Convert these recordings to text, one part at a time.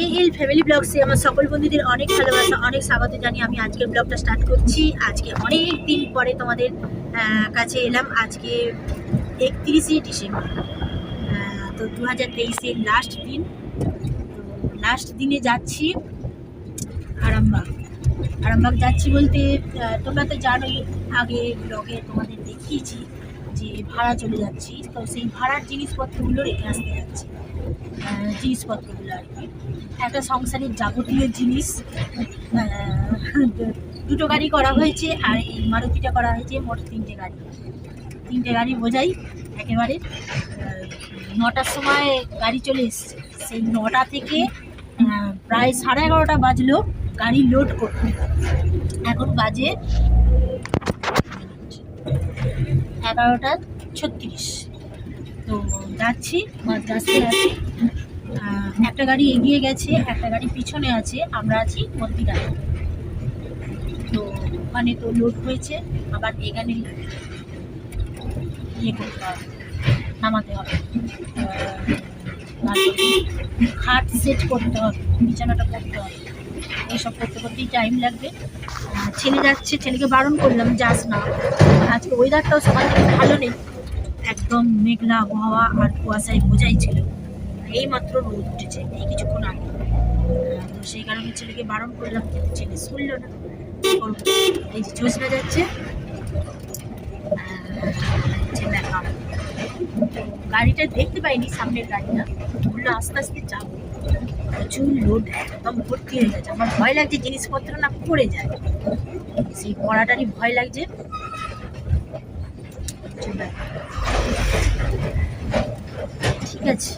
এই এই ফ্যামিলি ব্লগসে আমার সকল বন্ধুদের অনেক ভালোবাসা, অনেক স্বাগত জানিয়ে আমি আজকের ব্লগটা স্টার্ট করছি। আজকে অনেক দিন পরে তোমাদের কাছে এলাম। আজকে একত্রিশে ডিসেম্বর। তো দু হাজার তেইশের লাস্ট দিন। লাস্ট দিনে যাচ্ছি আরামবাগ। আরামবাগ যাচ্ছি বলতে তোমরা তো জানোই, আগে ব্লগে তোমাদের দেখিয়েছি যে ভাড়া চলে যাচ্ছি। তো সেই ভাড়ার জিনিসপত্রগুলো রেখে আসতে যাচ্ছি। কি একটা সংসারের যাবতীয় জিনিস দুটো গাড়ি করা হয়েছে আর এই মারুতিটা করা হয়েছে মোট তিনটে গাড়ি। তিনটে গাড়ি বোঝাই একেবারে। নটার সময় গাড়ি চলে এসছে। সেই নটা থেকে প্রায় সাড়ে এগারোটা বাজলো গাড়ি লোড করতে। এখন বাজে এগারোটা ছত্রিশ। তো যাচ্ছি রাস্তায় আছি একটা গাড়ি এগিয়ে গেছে, একটা গাড়ি পিছনে আছে, আমরা আছি মন্দিরায়। তো ওখানে তো লোড হয়েছে, আবার এখানে ইয়ে করতে হবে, নামাতে হবে। খাট সেট করতে হবে, বিছানাটা করতে হবে। এইসব করতে করতেই টাইম লাগবে। ছেলে যাচ্ছে, ছেলেকে বারণ করলাম, যাস না। আজকে ওয়েদারটাও সকাল থেকে ভালো নেই। একদম মেঘলা আবহাওয়া আর কুয়াশায় বোঝাই ছিল এই মাত্র রোদ উঠেছে, এই কিছুক্ষণ আগে। তো সেই কারণে ছেলেকে বারণ করলাম কিন্তু ছেলে শুনলো না। এই যে জোসনা যাচ্ছে। গাড়িটা দেখতে পাইনি, সামনের গাড়িটা। বলল আস্তে আস্তে যাব প্রচুর লোড একদম ভর্তি হয়ে গেছে। আমার ভয় লাগছে জিনিসপত্র না পড়ে যায়। সেই পড়াটারই ভয় লাগছে। ঠিক আছে।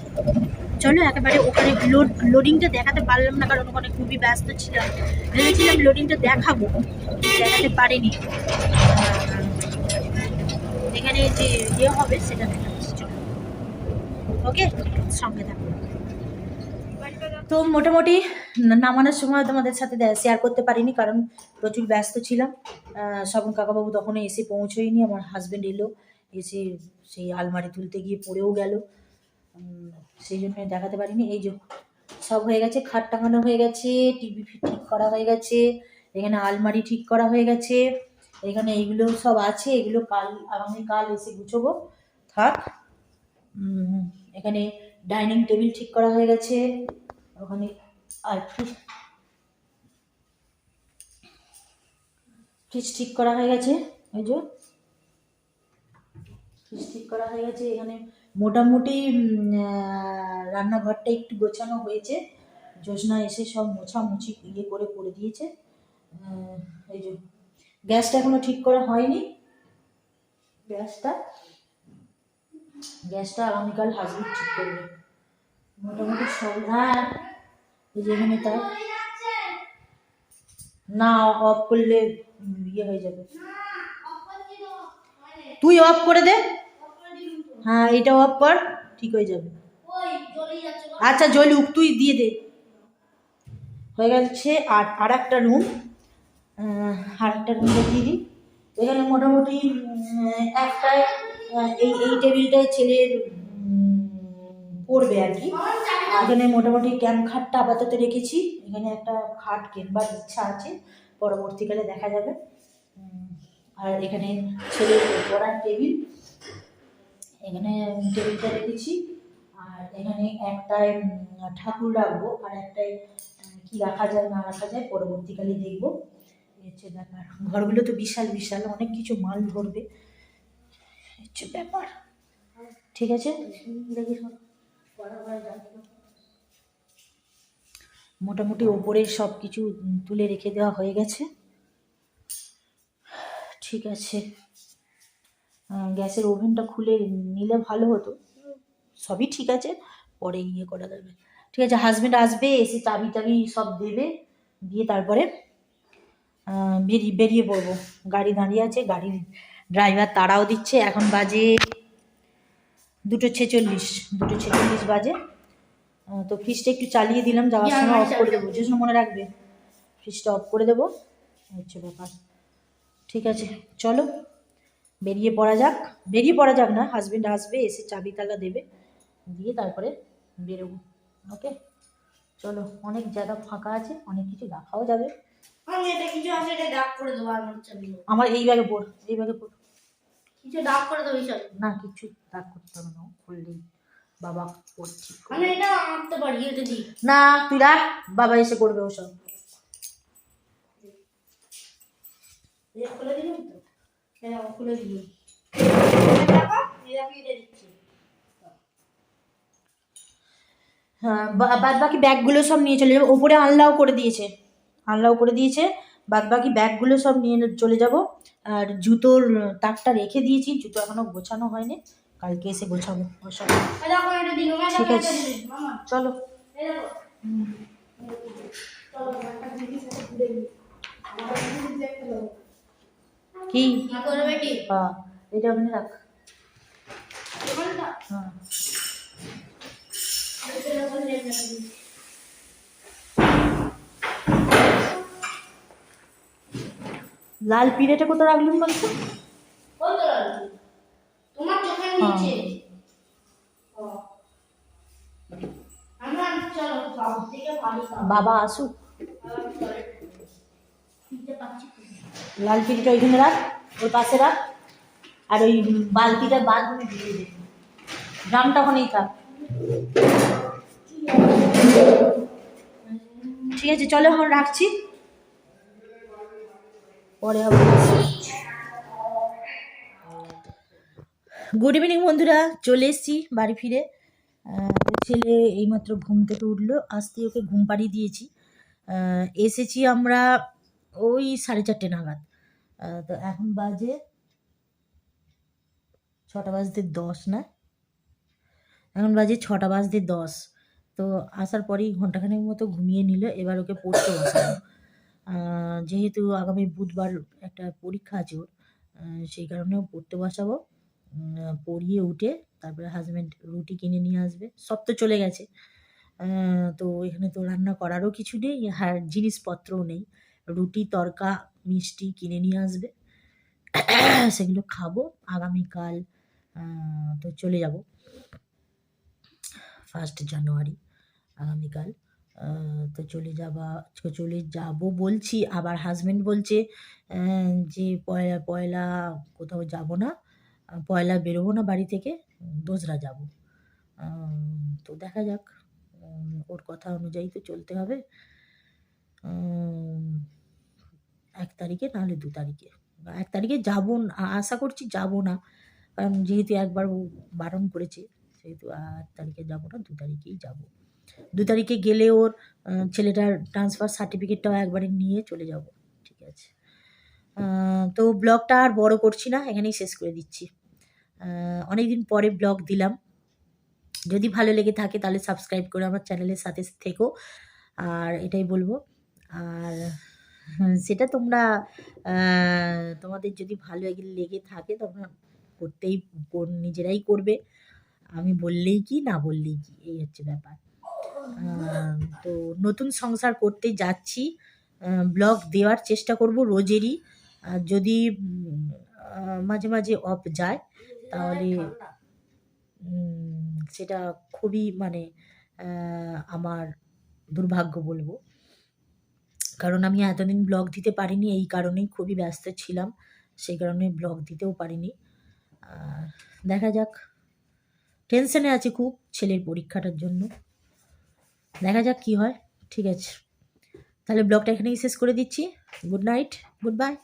চলো একেবারে ওখানে লোড লোডিংটা দেখাতে পারলাম না, কারণ ওখানে খুবই ব্যস্ত ছিলাম। ভেবেছিলাম লোডিংটা দেখাবো, দেখাতে পারিনি। এখানে যে ইয়ে হবে, সেটা দেখাচ্ছি, চলো। ওকে সঙ্গে থাকো। তো মোটামুটি নামানোর সময় তোমাদের সাথে শেয়ার করতে পারিনি, কারণ প্রচুর ব্যস্ত ছিলাম। স্বপন কাকাবাবু তখনও এসে পৌঁছোয়নি, আমার হাজব্যান্ড এলো, এসে সেই আলমারি তুলতে গিয়ে পড়েও গেল। সেই জন্য দেখাতে পারিনি। এই যে সব হয়ে গেছে, খাট টাঙানো হয়ে গেছে, টিভি ঠিক করা হয়ে গেছে, এখানে আলমারি ঠিক করা হয়ে গেছে, এখানে এইগুলো সব আছে, এগুলো কাল আগামীকাল এসে গুছবো। থাক এখানে ডাইনিং টেবিল ঠিক করা হয়ে গেছে, ওখানে আর ফ্রিজ ফ্রিজ ঠিক করা হয়ে গেছে, এই যে, ফ্রিজ ঠিক করা হয়ে গেছে, এখানে মোটামুটি রান্নাঘরটা একটু গোছানো হয়েছে। জোসনা এসে সব মোছামুছি ইয়ে করে করে দিয়েছে। এই যে, গ্যাসটা এখনও ঠিক করা হয়নি। গ্যাসটা গ্যাসটা আগামীকাল হাজবেন্ড ঠিক করবে। মোটামুটি সব হ্যাঁ এই যে এখানে তার। না, অফ করলে ইয়ে হয়ে যাবে। তুই অফ করে দে। হ্যাঁ এটা অফ কর ঠিক হয়ে যাবে। আচ্ছা জলুক তুই দিয়ে দে। হয়ে গেছে আর আর একটা রুম আর একটা রুমটা দিয়ে দিই। এখানে মোটামুটি একটায় এই এই টেবিলটায় ছেলের পড়বে আর কি। এখানে মোটামুটি ক্যাম্প খাটটা আপাতত রেখেছি। এখানে একটা খাট কিনবার ইচ্ছা আছে পরবর্তীকালে দেখা যাবে। আর এখানে ছেলের পড়ার টেবিল এখানে টেবিলটা রেখেছি। আর এখানে একটায় ঠাকুর রাখব আর একটায় কি রাখা যায়, না রাখা যায় পরবর্তীকালে দেখব। হচ্ছে ব্যাপার, ঘরগুলো তো বিশাল বিশাল, অনেক কিছু মাল ধরবে। হচ্ছে ব্যাপার। ঠিক আছে? মোটামুটি ওপরে সব কিছু তুলে রেখে দেওয়া হয়ে গেছে। ঠিক আছে। গ্যাসের ওভেনটা খুলে নিলে ভালো হতো। সবই ঠিক আছে পরে ইয়ে করা যাবে। ঠিক আছে হাজব্যান্ড আসবে এসে চাবি টাবি সব দেবে দিয়ে তারপরে বেরিয়ে বেরিয়ে পড়ব। গাড়ি দাঁড়িয়ে আছে গাড়ির ড্রাইভার তাড়াও দিচ্ছে এখন বাজে দুটো ছেচল্লিশ দুটো ছেচল্লিশ বাজে। তো ফ্রিজটা একটু চালিয়ে দিলাম যাওয়ার সময় অফ করে দেবো। যে মনে রাখবে ফ্রিজটা অফ করে দেবো। হচ্ছে ব্যাপার। ঠিক আছে চলো। বেরিয়ে পড়া যাক বেরিয়ে পড়া যাক না হাজবেন্ড আসবে এসে চাবি তালা দেবে দিয়ে তারপরে বেরোবো ওকে চলো অনেক জায়গা ফাঁকা আছে অনেক কিছু রাখাও যাবে। আমি এটা কিছু আছে এটা ডাক করে দেবো আমার এই ব্যাগে পড় এই ব্যাগে পড়। কিছু ডাক করে দেবো সব না কিছু দাগ করতে হবে না খুললেই বাবা পড়ছি আমি এটা আঁকতে পারি এটা দিই। না তুই রাখ বাবা এসে করবে ওসব। খুলে দিলাম তো? খুলে হ্যাঁ বা- বাদ বাকি ব্যাগগুলো সব নিয়ে চলে যাব। ওপরে আনলাও করে দিয়েছে। আনলাও করে দিয়েছে। বাদ বাকি ব্যাগগুলো সব নিয়ে চলে যাব। আর জুতোর তাকটা রেখে দিয়েছি। জুতো এখনও গোছানো হয়নি। কালকে এসে গোছাবো। ঠিক আছে। চলো। চলো কি? না করে হ্যাঁ এটা ওখানে রাখ। হ্যাঁ। লাল পিড়েটা কোথায় রাখলেন বলছো তোমার চোখের নিচে। খাব। বাবা আসুক। লাল ওইখানে রাখ, ওর পাশে রাখ। আর ওই বালতিটা বাথরুমে দিয়ে দে ড্রামটা ওখানেই থাক। ঠিক আছে, চলো এখন রাখছি। পরে গুড ইভিনিং বন্ধুরা। চলে এসেছি বাড়ি ফিরে। ছেলে এইমাত্র ঘুম থেকে উঠল। আসতে ওকে ঘুম পাড়িয়ে দিয়েছি। এসেছি আমরা ওই সাড়ে চারটে নাগাদ। তো এখন বাজে ছটা বাজতে দশ না? এখন বাজে ছটা বাজতে দশ। তো আসার পরেই ঘন্টাখানেক মতো ঘুমিয়ে নিল এবার ওকে পড়তে আহ, যেহেতু আগামী বুধবার একটা পরীক্ষা আছে ওর সেই কারণেও পড়তে বসাবো। পড়িয়ে উঠে তারপরে হাজব্যান্ড রুটি কিনে নিয়ে আসবে। সব তো চলে গেছে। তো এখানে তো রান্না করারও কিছু নেই আর জিনিসপত্রও নেই। রুটি, তরকা, মিষ্টি কিনে নিয়ে আসবে। সেগুলো খাব, আগামীকাল তো চলে যাব। ফার্স্ট জানুয়ারি আগামীকাল তো চলে যাবা চলে যাব বলছি। আবার হাজব্যান্ড বলছে যে পয়লা পয়লা কোথাও যাব না, পয়লা বেরোবো না বাড়ি থেকে, দোসরা যাব। তো দেখা যাক ওর কথা অনুযায়ী তো চলতে হবে। এক তারিখে নাহলে দু তারিখে। এক তারিখে যাব না আশা করছি যাব না। কারণ যেহেতু একবার বারণ করেছে, সেহেতু এক তারিখে যাব না, দু তারিখেই যাব। দু তারিখে গেলে ওর ছেলেটার ট্রান্সফার সার্টিফিকেটটাও একবারে নিয়ে চলে যাব, ঠিক আছে? তো ব্লগটা আর বড় করছি না, এখানেই শেষ করে দিচ্ছি। অনেক দিন পরে ব্লগ দিলাম। যদি ভালো লেগে থাকে তাহলে সাবস্ক্রাইব করে আমার চ্যানেলের সাথে থেকো। আর এটাই বলব আর সেটা তোমরা তোমাদের যদি ভালো লেগে থাকে তোমরা করতেই নিজেরাই করবে। আমি বললেই কি, না বললেই কি, এই হচ্ছে ব্যাপার। তো নতুন সংসার করতে যাচ্ছি ব্লগ দেওয়ার চেষ্টা করব রোজেরই। আর যদি মাঝে মাঝে অফ যায়, তাহলে সেটা খুবই মানে আমার দুর্ভাগ্য বলব। কারণ আমি এতদিন ব্লগ দিতে পারিনি, এই কারণেই খুবই ব্যস্ত ছিলাম। সেই কারণে ব্লগ দিতেও পারিনি। আর দেখা যাক। টেনশনে আছে খুব ছেলের পরীক্ষাটার জন্য। দেখা যাক কি হয়। ঠিক আছে। তাহলে ব্লগটা এখানেই শেষ করে দিচ্ছি। Good night good bye